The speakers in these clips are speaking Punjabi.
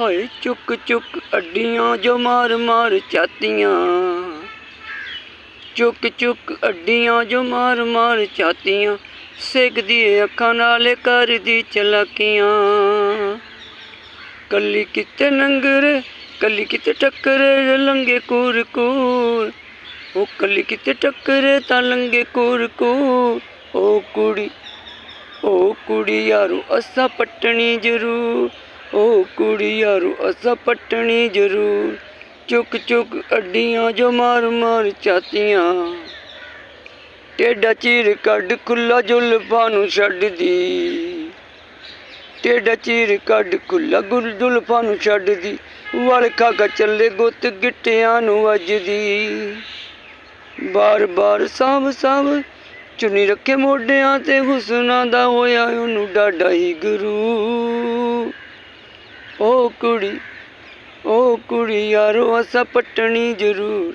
ਹਾਏ ਚੁੱਕ ਚੁੱਕ ਅੱਡੀਆਂ ਜੋ ਮਾਰ ਮਾਰ ਚਾਤੀਆਂ। ਚੁੱਕ ਚੁੱਕ ਅੱਡੀਆਂ ਜੋ ਮਾਰ ਮਾਰ ਚਾਤੀਆਂ ਸੇਕਦੀ ਅੱਖਾਂ ਨਾਲ ਕਰਦੀ ਚਲਾਕੀਆਂ। ਕੱਲੀ ਕਿਤੇ ਨੰਗਰੇ, ਕੱਲੀ ਕਿਤੇ ਟੱਕਰੇ ਲੰਗੇ ਕੂਰ ਕੂਰ। ਉਹ ਕੱਲੀ ਕਿਤੇ ਟੱਕਰੇ ਤਾਂ ਲੰਗੇ ਕੂਰ ਕੂਰ। ਉਹ ਕੁੜੀ ਉਹ ਕੁੜੀ ਯਾਰੋ ਅਸਾਂ ਪਟਣੀ ਜ਼ਰੂਰ। ਉਹ ਕੁੜੀ ਯਾਰੋ, ਅਸਾਂ ਪਟਣੀ ਜ਼ਰੂਰ। ਚੁੱਕ ਚੁੱਕ ਅੱਡੀਆਂ ਜੋ ਮਾਰ ਮਾਰ ਚਾਤੀਆਂ। ਟੇਡਾ ਚੀਰ ਕੱਢ ਖੁੱਲਾ ਜੁਲਫਾਂ ਨੂੰ ਛੱਡਦੀ। ਟੇਡਾ ਚੀਰ ਕੱਢ ਖੁੱਲਾ ਗੁਲ ਜੁਲਫਾਂ ਨੂੰ ਛੱਡਦੀ। ਵਲ ਖਾਗਾ ਚੱਲੇ ਗੁੱਤ ਗਿੱਟਿਆਂ ਨੂੰ ਵੱਜਦੀ। ਬਾਰ ਬਾਰ ਸਾਂਭ ਸਾਂਭ ਚੁੰਨੀ ਰੱਖੇ ਮੋਢਿਆਂ ਤੇ, ਹੁਸਨਾਂ ਦਾ ਹੋਇਆ ਉਹਨੂੰ ਡਾਡਾ ਹੀ ਗੁਰੂ। ਓ ਕੁੜੀ ਓ ਕੁੜੀ ਯਾਰੋ, ਅਸਾਂ ਪਟਣੀ ਜ਼ਰੂਰ।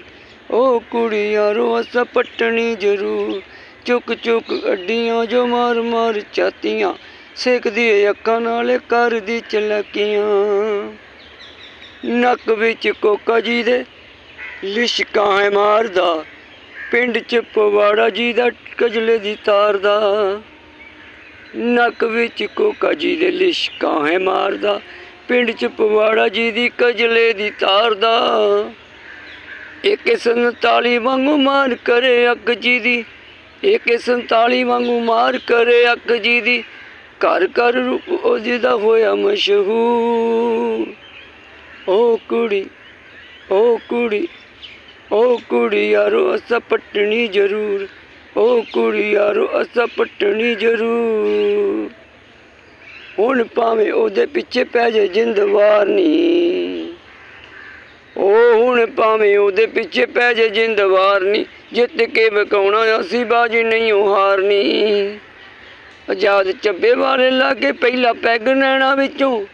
ਓ ਕੁੜੀ ਯਾਰੋ, ਅਸਾਂ ਪਟਣੀ ਜ਼ਰੂਰ। ਚੁੱਕ ਚੁੱਕ ਅੱਡੀਆਂ ਜੋ ਮਾਰ ਮਾਰ ਚਾਤੀਆਂ, ਸੇਕਦੀ ਅੱਖਾਂ ਨਾਲ, ਕਰਦੀ ਚਲਾਕੀਆਂ। ਨੱਕ ਵਿੱਚ ਕੋਕਾ ਜੀ ਦੇ ਲਿਸ਼ਕਾਂ ਹੈ ਮਾਰਦਾ, ਪਿੰਡ ਚ ਪਵਾੜਾ ਜੀ ਦਾ, ਕਜਲੇ ਦੀ ਤਾਰ ਦਾ ਨੱਕ ਵਿੱਚ ਕੋਕਾ ਜੀ ਦੇ ਲਿਸ਼ਕਾਂ ਹੈ ਮਾਰਦਾ ਪਿੰਡ ਚ ਪਵਾੜਾ ਜੀ ਦੀ ਕਜਲੇ ਦੀ ਤਾਰ ਦਾ। ਇੱਕ 47 ਵਾਂਗੂ ਮਾਰ ਕਰੇ ਅੱਗ ਜੀ ਦੀ? ਏਕੇ 47 ਵਾਂਗੂ ਮਾਰ ਕਰੇ ਅੱਗ ਜੀ ਦੀ? ਘਰ ਘਰ ਰੂਪ ਉਹਦੀ ਦਾ ਹੋਇਆ ਮਸ਼ਹੂਰ। ਓ ਕੁੜੀ ਓ ਕੁੜੀ ਓ ਕੁੜੀ ਯਾਰੋ ਅਸਾਂ ਪਟਣੀ ਜ਼ਰੂਰ। ਓ ਕੁੜੀ ਯਾਰੋ ਅਸਾਂ ਪਟਣੀ ਜ਼ਰੂਰ। ਹੁਣ ਭਾਵੇਂ ਉਹਦੇ ਪਿੱਛੇ ਪੈ ਜੇ ਜਿੰਦ ਵਾਰਨੀ ਉਹ ਹੁਣ ਭਾਵੇਂ ਉਹਦੇ ਪਿੱਛੇ ਪੈ ਜੇ ਜਿੰਦ ਵਾਰਨੀ ਜਿੱਤ ਕੇ ਵਿਕਾਉਣਾ ਅਸੀਂ ਬਾਜੀ ਨਹੀਂ ਓ ਹਾਰਨੀ ਆਜ਼ਾਦ ਚੱਬੇ ਵਾਲੇ ਲਾਗੇ ਪਹਿਲਾ ਪੈਗ ਨੈਣਾ ਵਿੱਚੋਂ,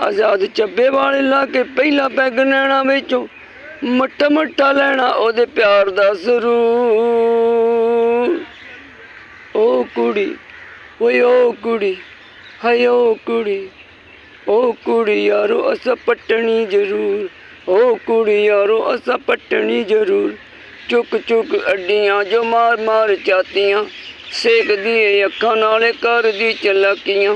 ਆਜ਼ਾਦ ਚੱਬੇ ਵਾਲੇ ਲਾਗੇ ਪਹਿਲਾ ਪੈਗ ਨੈਣਾ ਵਿੱਚੋਂ ਮੱਟਾ ਮੱਟਾ ਲੈਣਾ ਉਹਦੇ ਪਿਆਰ ਦਾ ਸਰੂਰ। ਓ ਕੁੜੀ, ਓਏ ਓ ਕੁੜੀ ਹਾਏ ਓ ਕੁੜੀ ਓ ਕੁੜੀ ਯਾਰੋ, ਅਸਾਂ ਪਟਣੀ ਜ਼ਰੂਰ। ਓ ਕੁੜੀ ਯਾਰੋ, ਅਸਾਂ ਪਟਣੀ ਜ਼ਰੂਰ। ਚੁੱਕ ਚੁੱਕ ਅੱਡੀਆਂ ਜੋ ਮਾਰ ਮਾਰ ਚਾਤੀਆਂ, ਸੇਕਦੀ ਏ ਅੱਖਾਂ ਨਾਲੇ ਕਰਦੀ ਚਲਾਕੀਆਂ।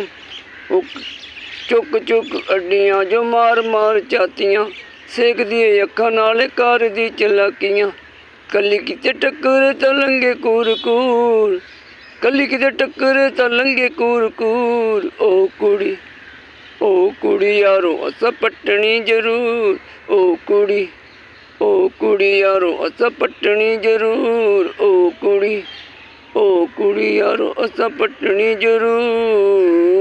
ਚੁੱਕ ਚੁੱਕ ਅੱਡੀਆਂ ਜੋ ਮਾਰ ਮਾਰ ਚਾਤੀਆਂ, ਸੇਕਦੀ ਏ ਅੱਖਾਂ ਨਾਲੇ ਕਰਦੀ ਚਲਾਕੀਆਂ। ਕੱਲੀ ਕਿਤੇ ਟੱਕਰ ਤਾਂ ਲੰਗੇ ਕੂਰ ਕੂਰ। ਕੱਲੀ ਕਿਤੇ ਟੱਕਰੇ ਤਾਂ ਲੰਗੇ ਕੂਰ ਕੂਰ। ਓ ਕੁੜੀ ਓ ਕੁੜੀ ਯਾਰੋ ਅਸਾਂ ਪਟਣੀ ਜ਼ਰੂਰ। ਓ ਕੁੜੀ ਓ ਕੁੜੀ ਯਾਰੋ ਅਸਾਂ ਪਟਣੀ ਜ਼ਰੂਰ। ਓ ਕੁੜੀ ਓ ਕੁੜੀ ਯਾਰੋ ਅਸਾਂ ਪਟਣੀ ਜ਼ਰੂਰ।